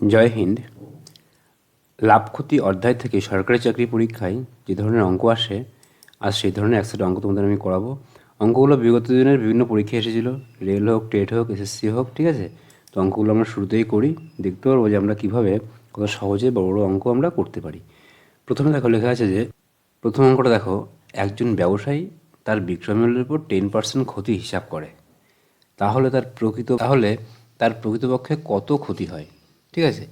জয় হিন্দ। লাভ ক্ষতি অধ্যায় থেকে সরকারি চাকরি পরীক্ষায় যে ধরনের অঙ্ক আসে, আজ সেই ধরনের এক সেট অঙ্ক তোমাদের আমি করাবো। অঙ্কগুলো বিগত দিনের বিভিন্ন পরীক্ষা এসেছিল, রেল হোক, টেট হোক, এসএসসি হোক, ঠিক আছে? তো অঙ্কগুলো আমরা শুরুতেই করি, দেখতে পারব যে আমরা কীভাবে কত সহজে বড় বড় অঙ্ক আমরা করতে পারি। প্রথমে দেখো, লেখা আছে যে, প্রথম অঙ্কটা দেখো, একজন ব্যবসায়ী তার বিক্রয় উপর টেন পার্সেন্ট ক্ষতি হিসাব করে। তাহলে তার প্রকৃত, তাহলে তার প্রকৃতপক্ষে কত ক্ষতি হয়? ঠিক আছে?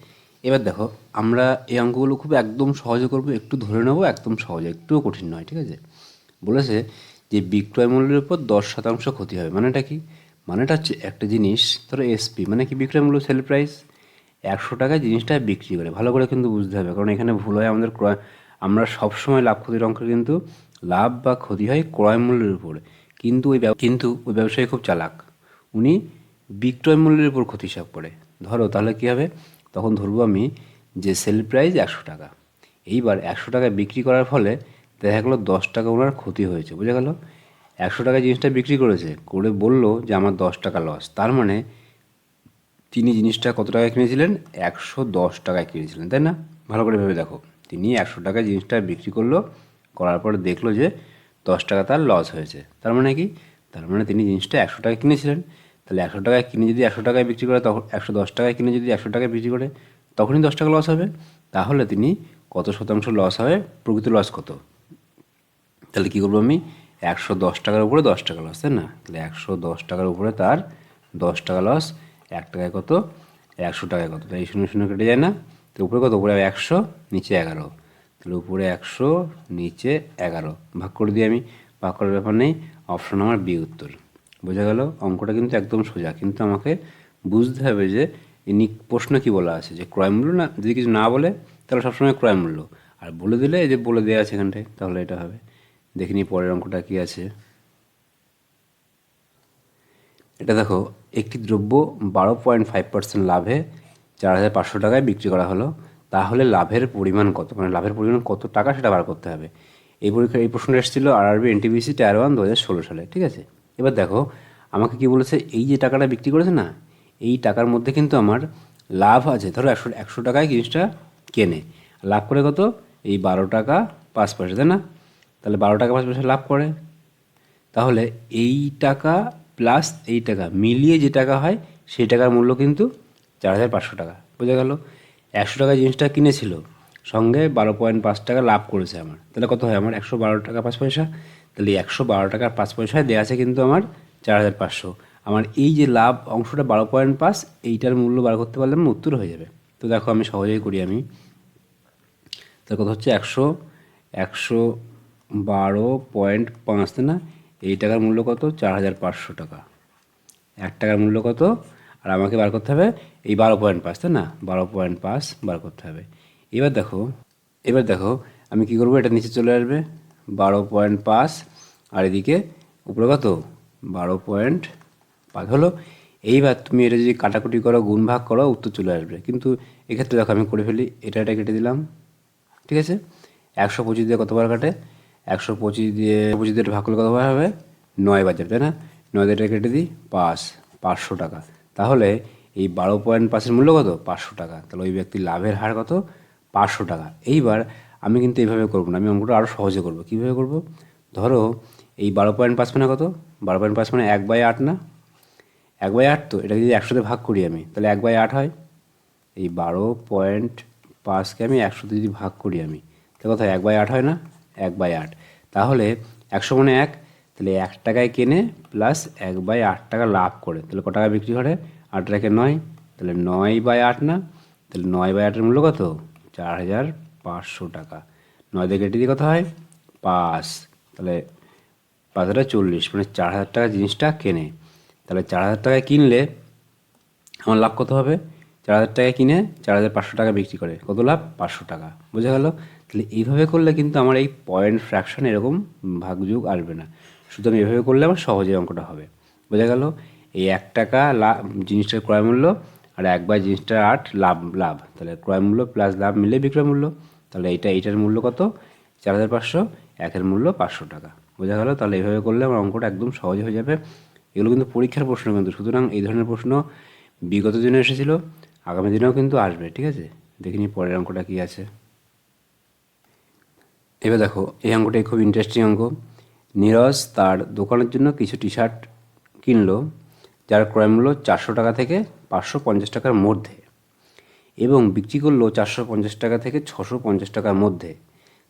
এবার দেখো, আমরা এই অঙ্কগুলো খুব একদম সহজে করব, একটু ধরে নেব, একদম সহজে, একটুও কঠিন নয়, ঠিক আছে? বলেছে যে বিক্রয় মূল্যের উপর দশ শতাংশ ক্ষতি হবে। মানেটা কি? মানেটা হচ্ছে একটা জিনিস, ধরো এসপি মানে কি বিক্রয় মূল্য সেল প্রাইস একশো টাকায় জিনিসটা বিক্রি করে। ভালো করে কিন্তু বুঝতে হবে, কারণ এখানে ভুল হয় আমাদের ক্রয়, আমরা সবসময় লাভ ক্ষতির অঙ্ক কিন্তু লাভ বা ক্ষতি হয় ক্রয় মূল্যের উপরে। কিন্তু ওই কিন্তু ওই ব্যবসায়ী খুব চালাক। উনি বিক্রয় মূল্যের উপর ক্ষতি হিসাব করে। ধরো, তাহলে কী হবে? তখন ধরবো আমি যে সেল প্রাইস একশো টাকা। এইবার একশো টাকায় বিক্রি করার ফলে দেখা গেলো দশ টাকা ওনার ক্ষতি হয়েছে, বুঝা গেল? একশো টাকায় জিনিসটা বিক্রি করেছে, করে বলল যে আমার দশ টাকা লস তার মানে তিনি জিনিসটা কত টাকায় কিনেছিলেন? একশো দশ টাকায় কিনেছিলেন, তাই না? ভালো করে ভেবে দেখো। তিনি একশো টাকায় জিনিসটা বিক্রি করল, করার পরে দেখল যে দশ টাকা তার লস হয়েছে। তার মানে কি? তার মানে তিনি জিনিসটা একশো টাকায় কিনেছিলেন। তাহলে একশো টাকায় কিনে যদি একশো টাকায় বিক্রি করে, তখন একশো দশ টাকায় কিনে যদি একশো টাকায় বিক্রি করে, তখনই দশ টাকা লস হবে। তাহলে তিনি কত শতাংশ লস হবে? প্রকৃত লস কত? তাহলে কী করব আমি? একশো দশ টাকার উপরে দশ টাকা লস তাই না? তাহলে একশো দশ টাকার উপরে তার দশ টাকা লস এক টাকায় কত? একশো টাকায় কত? তাই শূন্য শূন্য কেটে যায় না? তো উপরে কত? উপরে একশো, নিচে এগারো। তাহলে উপরে একশো, নিচে এগারো। ভাগ করে দিই আমি। ভাগ করার ব্যাপার নেই। অপশন আমার বি উত্তর। বোঝা গেল, অঙ্কটা কিন্তু একদম সোজা। কিন্তু আমাকে বুঝতে হবে যে ইনি প্রশ্ন কি বলা আছে, যে ক্রয় মূল্য না, যদি কিছু না বলে, তাহলে সবসময় ক্রয় মূল্য। আর বলে দিলে এই যে বলে দেওয়া আছে এখানটায়, তাহলে এটা হবে। দেখিনি পরের অঙ্কটা কি আছে। এটা দেখো, একটি দ্রব্য বারো পয়েন্ট ফাইভ পার্সেন্ট লাভে চার হাজার পাঁচশো টাকায় বিক্রি করা হলো। তাহলে লাভের পরিমাণ কত? মানে লাভের পরিমাণ কত টাকা সেটা বার করতে হবে। এই পরীক্ষা এই প্রশ্নটা এসেছিল আর আরবি এনটিবিসি টায়ার ওয়ান দু হাজার ষোলো সালে, ঠিক আছে? এবার দেখো, আমাকে কি বলেছে, এই যে টাকাটা বিক্রি করেছে না, এই টাকার মধ্যে কিন্তু আমার লাভ আছে। ধরো একশো একশো টাকায় জিনিসটা কেনে। লাভ করে কত? এই বারো টাকা পাঁচ পয়সা, তাই না? তাহলে বারো টাকা পাঁচ পয়সা লাভ করে। তাহলে এই টাকা প্লাস এই টাকা মিলিয়ে যে টাকা হয়, সেই টাকার মূল্য কিন্তু চার হাজার পাঁচশো টাকা। বোঝা গেল? একশো টাকা জিনিসটা কিনেছিল, সঙ্গে বারো পয়েন্ট পাঁচ টাকা লাভ করেছে আমার। তাহলে কত হয়? আমার একশো বারো টাকা পাঁচ পয়সা। তাহলে একশো বারো টাকার পাঁচ পয়সায় দেওয়া আছে কিন্তু আমার চার হাজার পাঁচশো। আমার এই যে লাভ অংশটা বারো পয়েন্ট পাঁচ, এইটার মূল্য বার করতে পারলে আমার উত্তর হয়ে যাবে। তো দেখো আমি সহজেই করি আমি। তার কথা হচ্ছে একশো একশো বারো পয়েন্ট পাঁচ না? এই টাকার মূল্য কত? চার হাজার পাঁচশো টাকা। এক টাকার মূল্য কত? আর আমাকে বার করতে হবে এই বারো পয়েন্ট পাঁচ, তাই না? বারো পয়েন্ট পাঁচ বার করতে হবে। এবার দেখো এবার দেখো, আমি কি করব? এটা নিচে চলে আসবে। বারো পয়েন্ট পাঁচ আর এদিকে উপরে কত? বারো পয়েন্ট পাঁচ হলো। এইবার তুমি এটা যদি কাটাকুটি করো গুণ ভাগ করো, উত্তর চলে আসবে। কিন্তু এক্ষেত্রে দেখো আমি করে ফেলি, এটা এটা কেটে দিলাম, ঠিক আছে? একশো পঁচিশ দিয়ে কতবার কাটে? একশো পঁচিশ দিয়ে পঁচিশ দিয়ে ভাগ করলে কতবার হবে? নয় বাজার তাই না? নয় দিয়ে কেটে দিই, পাঁচ, পাঁচশো টাকা। তাহলে এই বারো পয়েন্ট পাঁচের মূল্য কত? পাঁচশো টাকা। তাহলে ওই ব্যক্তির লাভের হার কত? পাঁচশো টাকা। এইবার আমি কিন্তু এইভাবে করব না, আমি অঙ্কটা আরও সহজে করব। কীভাবে করব? ধরো এই বারো পয়েন্ট পাঁচ মানে কত? বারো পয়েন্ট পাঁচ মানে এক বাই আট না? এক বাই আট তো, এটা যদি একশোতে ভাগ করি আমি, তাহলে এক বাই আট হয়? এই বারো পয়েন্ট পাঁচকে আমি একশোতে যদি ভাগ করি আমি, তাহলে কথা এক বাই আট হয় না? এক বাই আট। তাহলে একশো মানে এক, তাহলে এক টাকায় কেনে প্লাস এক বাই আট টাকা লাভ করে, তাহলে ক টাকা বিক্রি করে? আট টাকা নয়, তাহলে নয় বাই আট না? তাহলে নয় বাই আটের মূল্য কত? চার হাজার পাঁচশো টাকা। নয় দিয়ে কেটে দিয়ে কত হয়? পাঁচ। তাহলে পাঁচ হাজার চল্লিশ মানে চার হাজার টাকা জিনিসটা কেনে। তাহলে চার হাজার টাকায় কিনলে আমার লাভ কত হবে? চার হাজার টাকায় কিনে চার হাজার পাঁচশো টাকা বিক্রি করে। কত লাভ? পাঁচশো টাকা। বোঝা গেল? তাহলে এইভাবে করলে কিন্তু আমার এই পয়েন্ট ফ্র্যাকশন এরকম ভাগযোগ আসবে না। সুতরাং এভাবে করলে আমার সহজে অঙ্কটা হবে। বোঝা গেল? এই এক টাকা লাভ জিনিসটার ক্রয় মূল্য আর একবার জিনিসটার আট লাভ লাভ। তাহলে ক্রয় মূল্য প্লাস লাভ মিলে বিক্রয় মূল্য। তাহলে এইটা এইটার মূল্য কত? চার হাজার পাঁচশো, একের মূল্য পাঁচশো টাকা। বোঝা গেল? তাহলে এইভাবে করলে আমার অঙ্কটা একদম সহজ হয়ে যাবে। এগুলো কিন্তু পরীক্ষার প্রশ্ন কিন্তু। সুতরাং এই ধরনের প্রশ্ন বিগত দিনে এসেছিল, আগামী দিনেও কিন্তু আসবে, ঠিক আছে? দেখিনি পরের অঙ্কটা কী আছে। এবার দেখো, এই অঙ্কটাই খুব ইন্টারেস্টিং অঙ্ক। নীরজ তার দোকানের জন্য কিছু টি শার্ট কিনলো, যার ক্রয় মূল্য চারশো টাকা থেকে পাঁচশো পঞ্চাশ টাকার মধ্যে। এবং বিক্রি করল চারশো পঞ্চাশ টাকা থেকে ছশো পঞ্চাশ টাকার মধ্যে।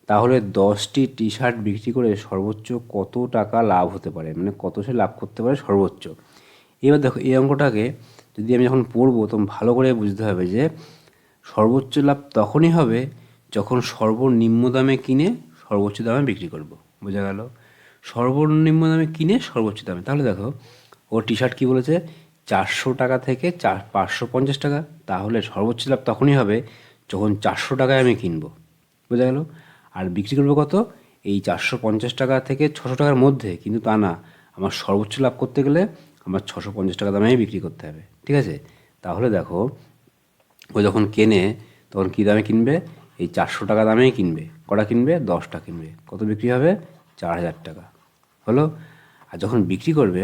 তাহলে দশটি টি শার্ট বিক্রি করে সর্বোচ্চ কত টাকা লাভ হতে পারে? মানে কত সে লাভ করতে পারে সর্বোচ্চ? এবার দেখো, এই অঙ্কটাকে যদি আমি যখন পড়ব তখন ভালো করে বুঝতে হবে যে সর্বোচ্চ লাভ তখনই হবে যখন সর্বনিম্ন দামে কিনে সর্বোচ্চ দামে বিক্রি করব। বোঝা গেল? সর্বনিম্ন দামে কিনে সর্বোচ্চ দামে। তাহলে দেখো, ও টি শার্ট কী বলেছে? চারশো টাকা থেকে চার, পাঁচশো পঞ্চাশ টাকা, তাহলে সর্বোচ্চ লাভ তখনই হবে যখন চারশো টাকায় আমি কিনবো। বোঝা গেল? আর বিক্রি করব কত? এই চারশো পঞ্চাশ টাকা থেকে ছশো টাকার মধ্যে, কিন্তু তা না। আমার সর্বোচ্চ লাভ করতে গেলে আমার ছশো পঞ্চাশ টাকা দামেই বিক্রি করতে হবে, ঠিক আছে? তাহলে দেখো, ও যখন কেনে, তখন কী দামে কিনবে? এই চারশো টাকা দামেই কিনবে। কটা কিনবে? দশটা কিনবে। কত বিক্রি হবে? চার হাজার টাকা। হলো? আর যখন বিক্রি করবে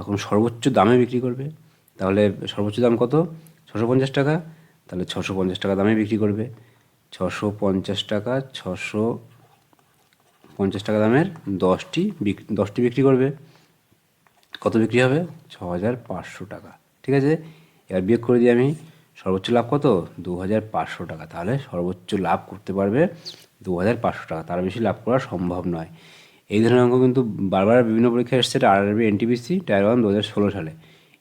তখন সর্বোচ্চ দামে বিক্রি করবে। তাহলে সর্বোচ্চ দাম কত? ছশো পঞ্চাশ টাকা। তাহলে ছশো পঞ্চাশ টাকা দামে বিক্রি করবে। ছশো পঞ্চাশ টাকা, ছশো পঞ্চাশ টাকা দামের দশটি দশটি বিক্রি করবে। কত বিক্রি হবে? ছ হাজার পাঁচশো টাকা। ঠিক আছে? এবার বিয়োগ করে দিই আমি। সর্বোচ্চ লাভ কত? দু হাজার পাঁচশো টাকা। তাহলে সর্বোচ্চ লাভ করতে পারবে দু হাজার পাঁচশো টাকা। তার বেশি লাভ করা সম্ভব নয়। এই ধরনের অঙ্ক কিন্তু বারবার বিভিন্ন পরীক্ষা এসছে আর আরবি এনটিপিসি টায়ার ওয়ান দু হাজার ষোলো সালে।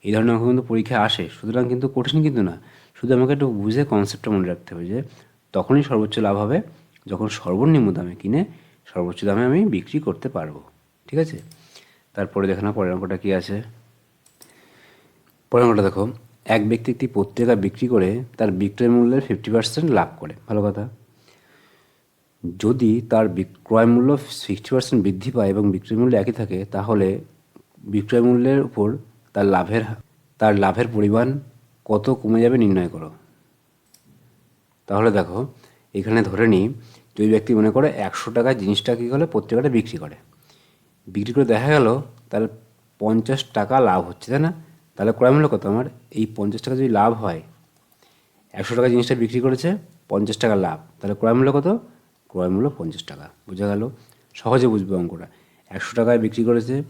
এই ধরনের অঙ্ক কিন্তু পরীক্ষায় আসে, সুতরাং কিন্তু কঠিন কিন্তু না। শুধু আমাকে একটু বুঝে কনসেপ্টটা মনে রাখতে হবে যে, তখনই সর্বোচ্চ লাভ হবে যখন সর্বনিম্ন দামে কিনে সর্বোচ্চ দামে আমি বিক্রি করতে পারব, ঠিক আছে? তারপরে দেখো না, পরের অঙ্কটা কী আছে? পরের অঙ্কটা দেখো, এক ব্যক্তি একটি পত্রিকা বিক্রি করে তার বিক্রয় মূল্যের ফিফটি পার্সেন্ট লাভ করে, ভালো কথা। যদি তার বিক্রয় মূল্য সিক্সটি পার্সেন্ট বৃদ্ধি পায় এবং বিক্রয় মূল্য একই থাকে, তাহলে বিক্রয় মূল্যের উপর তার লাভের তার লাভের পরিমাণ কত কমে যাবে নির্ণয় করো। তাহলে দেখো, এখানে ধরে নিই যে ওই ব্যক্তি মনে করে একশো টাকায় জিনিসটা কী করে, পত্রিকাটা বিক্রি করে। বিক্রি করে দেখা গেল তাহলে পঞ্চাশ টাকা লাভ হচ্ছে, তাই না? তাহলে ক্রয় মূল্য কত? আমার এই পঞ্চাশ টাকা যদি লাভ হয়, একশো টাকা জিনিসটা বিক্রি করেছে, পঞ্চাশ টাকা লাভ, তাহলে ক্রয় মূল্য কত? ক্রয় মূল্য পঞ্চাশ টাকা। বোঝা গেল? সহজে বুঝবে অঙ্কটা। একশো টাকায় বিক্রি করেছে,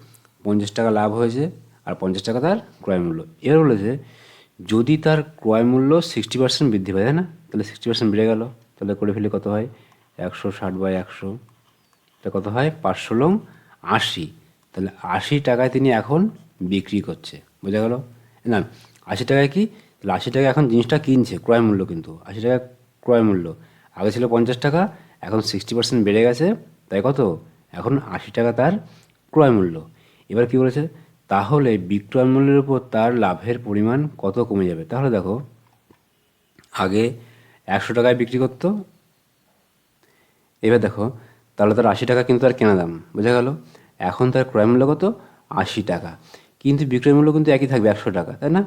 পঞ্চাশ টাকা লাভ হয়েছে, আর পঞ্চাশ টাকা তার ক্রয় মূল্য। এবার বলেছে, যদি তার ক্রয় মূল্য সিক্সটি পার্সেন্ট বৃদ্ধি পায়, তাই না? তাহলে সিক্সটি পার্সেন্ট বেড়ে গেল। তাহলে করে ফেলে কত হয়? একশো ষাট বাই একশো। এটা কত হয়? পাঁচশো লং আশি। তাহলে আশি টাকায় তিনি এখন বিক্রি করছে। বোঝা গেল? না, আশি টাকায় কি? তাহলে আশি টাকা এখন জিনিসটা কিনছে, ক্রয় মূল্য কিন্তু। আশি টাকা ক্রয় মূল্য। আগে ছিল পঞ্চাশ টাকা এখন সিক্সটি পার্সেন্ট বেড়ে গেছে, তাই কত? এখন আশি টাকা তার ক্রয় মূল্য। এবার কি বলেছে? তাহলে বিক্রয় মূল্যের উপর তার লাভের পরিমাণ কত কমে যাবে? তাহলে দেখো, আগে একশো টাকায় বিক্রি করতো, এবার দেখো, তাহলে তার আশি টাকা কিন্তু তার কেনা দাম, বোঝা গেল? এখন তার ক্রয় মূল্য কত? আশি টাকা। কিন্তু বিক্রয় মূল্য কিন্তু একই থাকবে, একশো টাকা, তাই না?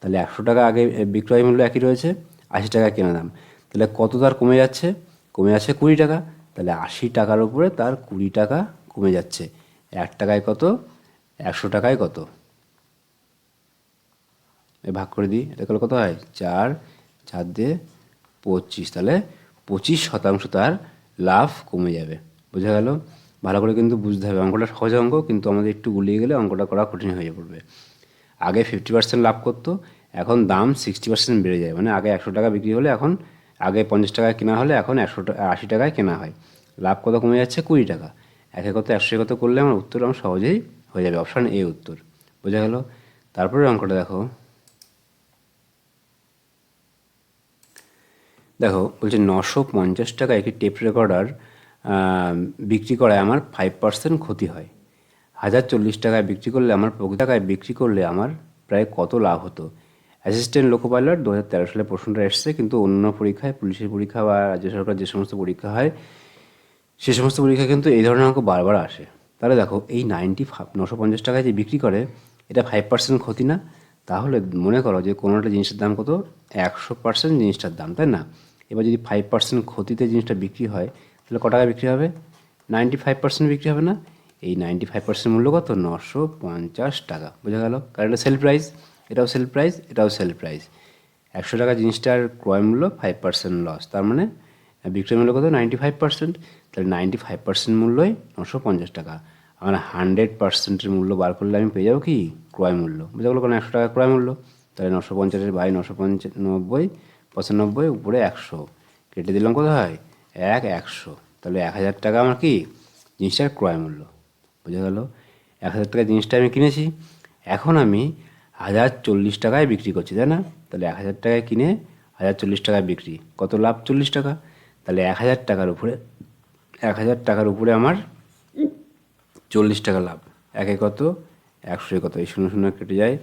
তাহলে একশো টাকা আগে বিক্রয় মূল্য একই রয়েছে, আশি টাকা কেনা দাম। তাহলে কত তার কমে যাচ্ছে? কমে যাচ্ছে কুড়ি টাকা, তাহলে আশি টাকার উপরে তার কুড়ি টাকা কমে যাচ্ছে। এক টাকায় কত? একশো টাকায় কত? ভাগ করে দিই, এটা করলে কত হয়? চার চার দিয়ে পঁচিশ, তাহলে পঁচিশ শতাংশ তার লাভ কমে যাবে। বোঝা গেল? ভালো করে কিন্তু বুঝতে হবে। অঙ্কটা সহজ অঙ্ক, কিন্তু আমাদের একটু গুলিয়ে গেলে অঙ্কটা করা কঠিন হয়ে পড়বে। আগে ফিফটি পার্সেন্ট লাভ করতো, এখন দাম সিক্সটি পার্সেন্ট বেড়ে যায়। মানে আগে একশো টাকা বিক্রি হলে এখন আগে পঞ্চাশ টাকায় কেনা হলে এখন একশো আশি টাকায় কেনা হয়। লাভ কত কমে যাচ্ছে? কুড়ি টাকা। একে কত একশো কত করলে আমার উত্তর আমার সহজেই হয়ে যাবে। অপশান এ উত্তর। বোঝা গেল? তারপরে অঙ্কটা দেখো। দেখো, বলছে নশো পঞ্চাশ টাকা একটি টেপ রেকর্ডার বিক্রি করায় আমার ফাইভ পার্সেন্ট ক্ষতি হয়। হাজার চল্লিশ টাকায় বিক্রি করলে, আমার টাকায় বিক্রি করলে আমার প্রায় কত লাভ হতো? অ্যাসিস্ট্যান্ট লোকো পাইলট দু হাজার সালে প্রশ্নটা এসছে, কিন্তু অন্য পরীক্ষায়, পুলিশের পরীক্ষা বা রাজ্য সরকার যে সমস্ত পরীক্ষা হয়, সে সমস্ত পরীক্ষা কিন্তু এই ধরনের অঙ্ক বারবার আসে। তাহলে দেখো, এই নাইনটি নশো পঞ্চাশ টাকায় যে বিক্রি করে, এটা ফাইভ পার্সেন্ট ক্ষতি না? তাহলে মনে করো যে কোনো একটা জিনিসের দাম কত? একশো পার্সেন্ট জিনিসটার দাম, তাই না? এবার যদি ফাইভ পার্সেন্ট ক্ষতিতে জিনিসটা বিক্রি হয়, তাহলে ক টাকা বিক্রি হবে? নাইনটি ফাইভ পার্সেন্ট বিক্রি হবে না? এই নাইনটি ফাইভ পার্সেন্ট মূল্য কত? নশো পঞ্চাশ টাকা। বোঝা গেল? কারণ সেল প্রাইস এটাও সেল প্রাইস এটাও সেল প্রাইস একশো টাকা জিনিসটার ক্রয় মূল্য ফাইভ পার্সেন্ট লস তার মানে বিক্রয় মূল্য কত? নাইনটি ফাইভ পার্সেন্ট তাহলে নাইনটি ফাইভ পার্সেন্ট মূল্যই নশো পঞ্চাশ টাকা। আমার হান্ড্রেড পার্সেন্টের মূল্য বার করলে আমি পেয়ে যাব কি? ক্রয় মূল্য। বুঝা গেলো কারণ একশো টাকা ক্রয় মূল্য? তাহলে নশো পঞ্চাশের বাই নশো পঞ্চানব্বই, পঁচানব্বই উপরে একশো। কেটে দিলাম কত হয়? এক, একশো। তাহলে এক হাজার টাকা আমার কি? জিনিসটার ক্রয় মূল্য। বোঝা গেল? এক হাজার টাকা জিনিসটা আমি কিনেছি। এখন আমি হাজার চল্লিশ টাকায় বিক্রি করছি, তাই না? তাহলে এক হাজার টাকায় কিনে হাজার চল্লিশ টাকায় বিক্রি। কত লাভ? চল্লিশ টাকা। তাহলে এক হাজার টাকার উপরে, এক হাজার টাকার উপরে আমার চল্লিশ টাকা লাভ। একে কত? একশো কত এই শূন্য শূন্য কেটে যায়,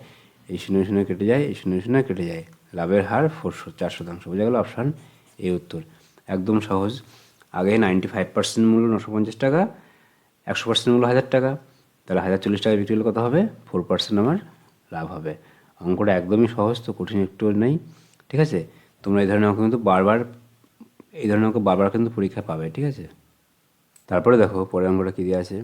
এই শূন্য শূন্য কেটে যায়, এই শূন্য শূন্য কেটে যায়। লাভের হার ফোরশো, চার শতাংশ। বোঝা গেল অপশান? এই উত্তর। একদম সহজ। আগে নাইনটি ফাইভ পার্সেন্ট মূল্য নশো পঞ্চাশ টাকা, একশো পার্সেন্ট মূল্য হাজার টাকা। তাহলে হাজার চল্লিশ টাকা বিক্রি হলে কত হবে? ফোর পার্সেন্ট আমার লাভ হবে। অঙ্কটা একদমই সহজ, তো কঠিন একটু নেই। ঠিক আছে? তোমরা এই ধরনের অঙ্ক কিন্তু বারবার, এই ধরনের অঙ্ক বারবার কিন্তু পরীক্ষা পাবে, ঠিক আছে? তারপরে দেখো, পরের অঙ্কটা কী দেওয়া আছে?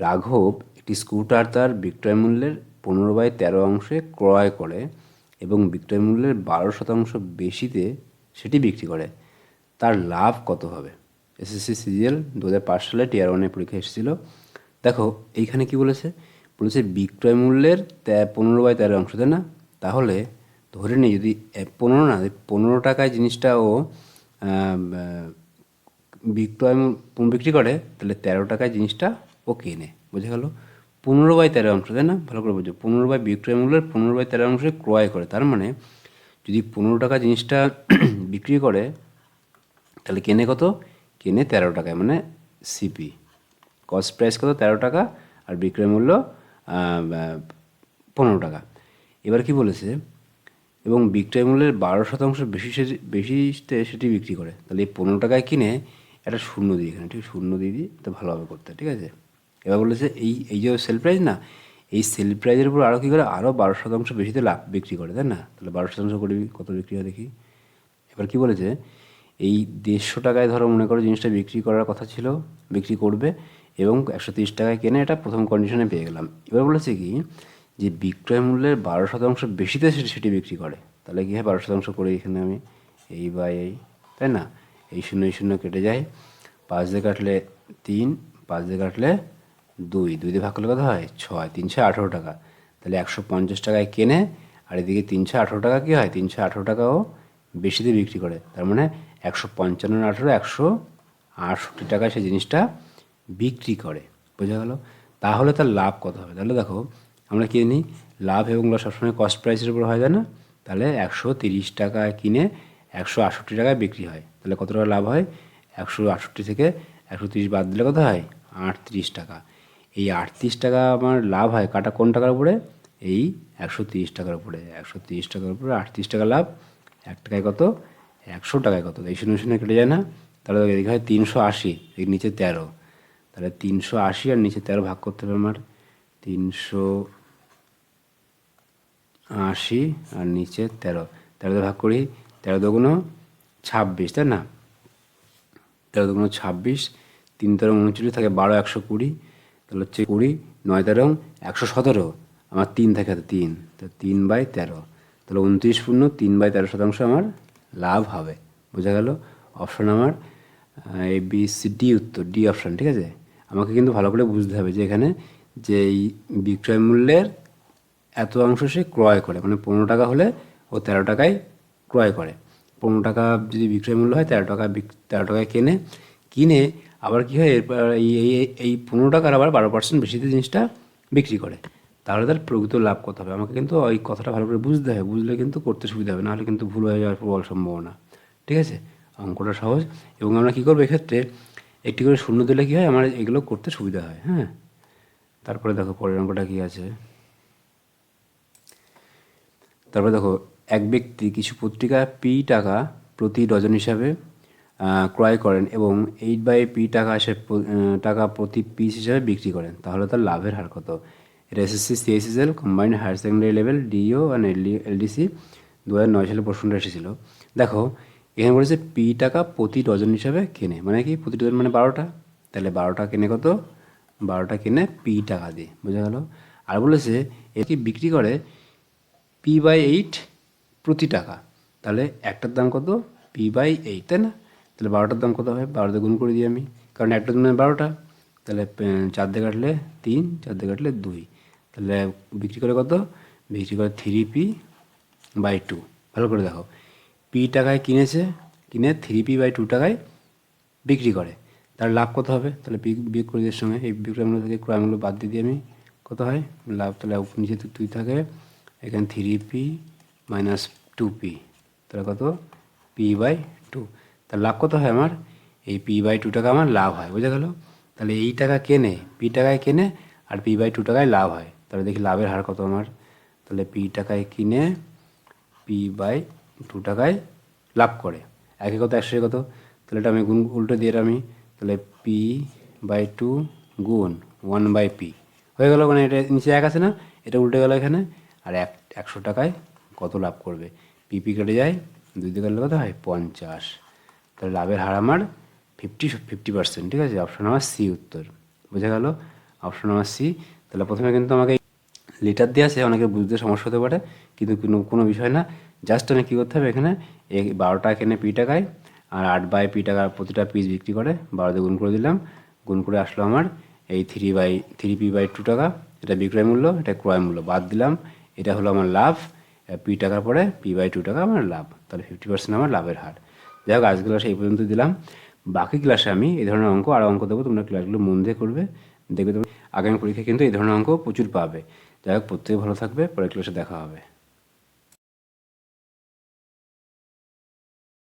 রাঘব একটি স্কুটার তার বিক্রয় মূল্যের পনেরো বাই তেরো অংশে ক্রয় করে এবং বিক্রয় মূল্যের বারো শতাংশ বেশিতে সেটি বিক্রি করে। তার লাভ কত হবে? এসএসসি সিজিএল দু হাজার পাঁচ সালে টিয়ার ওয়ানের পরীক্ষা এসেছিল। দেখো, এইখানে কি বলেছে? বলেছে বিক্রয় মূল্যের পনেরো বাই তেরো অংশ, তাই না? তাহলে ধরে নিই যদি পনেরো না পনেরো টাকায় জিনিসটা ও বিক্রয় বিক্রি করে, তাহলে তেরো টাকায় জিনিসটা ও কেনে বুঝে গেল? পনেরো বাই তেরো অংশ, তাই না? ভালো করে বুঝো। পনেরো বাই বিক্রয় মূল্যের পনেরো বাই তেরো অংশে ক্রয় করে। তার মানে যদি পনেরো টাকা জিনিসটা বিক্রি করে, তাহলে কেনে কত? কেনে তেরো টাকায় মানে সিপি কস্ট প্রাইস কত? তেরো টাকা। আর বিক্রয় মূল্য পনেরো টাকা। এবার কি বলেছে? এবং বিক্রয় মূল্যের বারো শতাংশ বেশি বেশিতে সেটি বিক্রি করে। তাহলে এই পনেরো টাকায় কিনে একটা শূন্য দিই এখানে, ঠিক শূন্য দিয়ে দিই তো ভালোভাবে করতে, ঠিক আছে? এবার বলেছে, এই এই যে সেল প্রাইস না, এই সেল প্রাইজের উপর আরও কী করে? আরও বারো শতাংশ বেশিতে লাভ বিক্রি করে, তাই না? তাহলে বারো শতাংশ করে কত বিক্রি হয় দেখি? এবার কি বলেছে? এই দেড়শো টাকায় ধরো মনে করো জিনিসটা বিক্রি করার কথা ছিল, বিক্রি করবে। এবং একশো তিরিশ টাকায় কেনে এটা প্রথম কন্ডিশনে পেয়ে গেলাম। এবার বলেছে কি, যে বিক্রয় মূল্যের বারো শতাংশ বেশিতে সেটি বিক্রি করে। তাহলে কী হয়, বারো শতাংশ করে এখানে আমি, এই বা এই, তাই না? এই শূন্য এই শূন্য কেটে যায়। পাঁচ দিয়ে কাটলে তিন, পাঁচ দিয়ে কাটলে দুই দুই দিয়ে ভাগ করলে কথা হয়? ছয় তিনশো আঠেরো টাকা। তাহলে একশো পঞ্চাশ টাকায় কেনে, আর এদিকে তিনশো আঠেরো টাকা কী হয়? তিনশো আঠেরো টাকাও বেশিতে বিক্রি করে। তার মানে একশো পঞ্চান্ন আঠেরো, একশো আটষট্টি টাকায় সেই জিনিসটা বিক্রি করে, বোঝা গেল? তাহলে তার লাভ কত হবে? তাহলে দেখো, আমরা কিনে নিই, লাভ এবং লস সবসময় কস্ট প্রাইসের উপর হয় না? তাহলে একশো তিরিশ টাকায় কিনে একশো আটষট্টি টাকায় বিক্রি হয়। তাহলে কত টাকা লাভ হয়? একশো আটষট্টি থেকে একশো তিরিশ বাদ দিলে কত হয়? আটত্রিশ টাকা। এই আটত্রিশ টাকা আমার লাভ হয় কাটা কোন টাকার উপরে? এই একশো তিরিশ টাকার উপরে। একশো তিরিশ টাকার উপরে আটত্রিশ টাকা লাভ, এক টাকায় কত? একশো টাকায় কত? এই শূন্য শূন্য কেটে যায় না? তাহলে এদিকে হয় তিনশো আশি এই নিচে তেরো। তাহলে তিনশো আশি আর নিচে তেরো ভাগ করতে হবে আমার। তিনশো আশি আর নিচে তেরো। তেরোতে ভাগ করি, তেরো দুগুণ ছাব্বিশ, তাই না? তেরো দুগুণ ছাব্বিশ, তিন তেরো উনচল্লিশ থাকে বারো, একশো কুড়ি। তাহলে হচ্ছে কুড়ি, নয় তেরো, একশো সতেরো। আমার তিন থাকে হাতে তিন, তো তিন বাই তেরো। তাহলে উনত্রিশ পূর্ণ তিন বাই তেরো শতাংশ আমার লাভ হবে। বোঝা গেল? অপশন আমার এ বি সি ডি উত্তর ডি অপশন, ঠিক আছে? আমাকে কিন্তু ভালো করে বুঝতে হবে যে এখানে যে এই বিক্রয় মূল্যের এত অংশ সে ক্রয় করে। মানে পনেরো টাকা হলে ও তেরো টাকায় ক্রয় করে। পনেরো টাকা যদি বিক্রয় মূল্য হয়, তেরো টাকা তেরো টাকায় কেনে। কিনে আবার কী হয়, এরপর এই এই, এই- পনেরো টাকার আবার বারো পার্সেন্ট বেশিতে জিনিসটা বিক্রি করে। তাহলে তার প্রকৃত লাভ কত হবে? আমাকে কিন্তু ওই কথাটা ভালো করে বুঝতে হবে। বুঝলে কিন্তু করতে সুবিধা হবে, নাহলে কিন্তু ভুল হয়ে যাওয়ার প্রবল সম্ভাবনা। ঠিক আছে? অঙ্কটা সহজ। এবং আমরা কী করব এক্ষেত্রে একটি করে শূন্য দিলে কী হয়? আমার এগুলো করতে সুবিধা হয় হ্যাঁ? তারপরে দেখো পরের অঙ্কটা কী আছে? তারপরে দেখো, এক ব্যক্তি কিছু পত্রিকা পি টাকা প্রতি ডজন হিসাবে ক্রয় করেন এবং এইট বাই পি টাকা সে টাকা প্রতি পিস হিসাবে বিক্রি করেন। তাহলে তার লাভের হার কত? এটা SSC CSSL combined higher secondary level DEO and LDC দু হাজার নয় সালে প্রশ্নটা এসেছিল। দেখো এখানে বলেছে পি টাকা প্রতি ডজন হিসাবে কেনে। মানে কি? প্রতি ডজন মানে বারোটা। তাহলে বারোটা কেনে কত? বারোটা কিনে পি টাকা দিয়ে। বোঝা গেল? আর বলেছে এটি বিক্রি করে পি বাই এইট প্রতি টাকা। তাহলে একটার দাম কত? পি বাই এইট, তাই না? তাহলে বারোটার দাম কত হয়? বারোতে গুণ করে দিই আমি। কারণ একটা দিনে বারোটা। তাহলে চার দিয়ে কাটলে তিন চার দিয়ে কাটলে দুই। তাহলে বিক্রি করে কত? বিক্রি করে থ্রি পি বাই টু। ভালো করে দেখো। পি টাকায় কিনেছে, কিনে থ্রি পি বাই টু টাকায় বিক্রি করে। তার লাভ কত হবে? তাহলে বিক্রয়ের সঙ্গে। এই বিক্রয়মূল্য থেকে ক্রয়মূল্য বাদ দিয়ে আমি কত হয়? লাভ তাহলে নিচে তো দুই থাকে। এখানে three P minus two P তাহলে কত? পি বাই টু তার লাভ কত হয় আমার? এই পি বাই টু টাকা আমার লাভ হয়, বোঝা গেল? তাহলে এই টাকা কেনে? পি টাকায় কেনে আর পি বাই টু টাকায় লাভ হয়। তাহলে দেখি লাভের হার কত আমার? তাহলে পি টাকায় কিনে পি বাই টু টাকায় লাভ করে। একে কত একশো কত তাহলে এটা আমি গুণ, উল্টো দিয়ে আমি তাহলে পি বাই টু গুণ ওয়ান বাই পি হয়ে গেল মানে এটা নিচে এক আছে না, এটা উল্টে গেল এখানে, আর এক, একশো টাকায় কত লাভ করবে? পি পি কেটে যায়, দুই দিকে কত হয়? পঞ্চাশ। তাহলে লাভের হার আমার ফিফটি ফিফটি পার্সেন্ট ঠিক আছে? অপশন আমার সি উত্তর। বোঝা গেল? অপশন আমার সি তাহলে প্রথমে কিন্তু আমাকে লিটার দিয়ে আছে অনেকে বুঝতে সমস্যা হতে পারে, কিন্তু কোনো কোনো বিষয় না। জাস্ট আমি কী করতে হবে এখানে? এই বারোটা কেনে পি টাকায়, আর আট বাই পি টাকা প্রতিটা পিস বিক্রি করে বারোতে গুণ করে দিলাম। গুণ করে আসলো আমার এই three by three P by two টাকা। এটা বিক্রয় মূল্য, এটা ক্রয় মূল্য। বাদ দিলাম। এটা হলো আমার লাভ। পি টাকার পরে পি বাই টু টাকা আমার লাভ। তাহলে ফিফটি পার্সেন্ট আমার লাভের হার। যাই হোক আজ ক্লাসে এই পর্যন্ত দিলাম। বাকি ক্লাসে আমি এই ধরনের অঙ্ক, আরও অঙ্ক দেবো। তোমরা ক্লাসগুলো মন দিয়ে করবে। দেখবে তুমি আগামী পরীক্ষায় কিন্তু এই ধরনের অঙ্ক প্রচুর পাবে। যাই হোক, প্রত্যেকে ভালো থাকবে। পরের ক্লাসে দেখা হবে।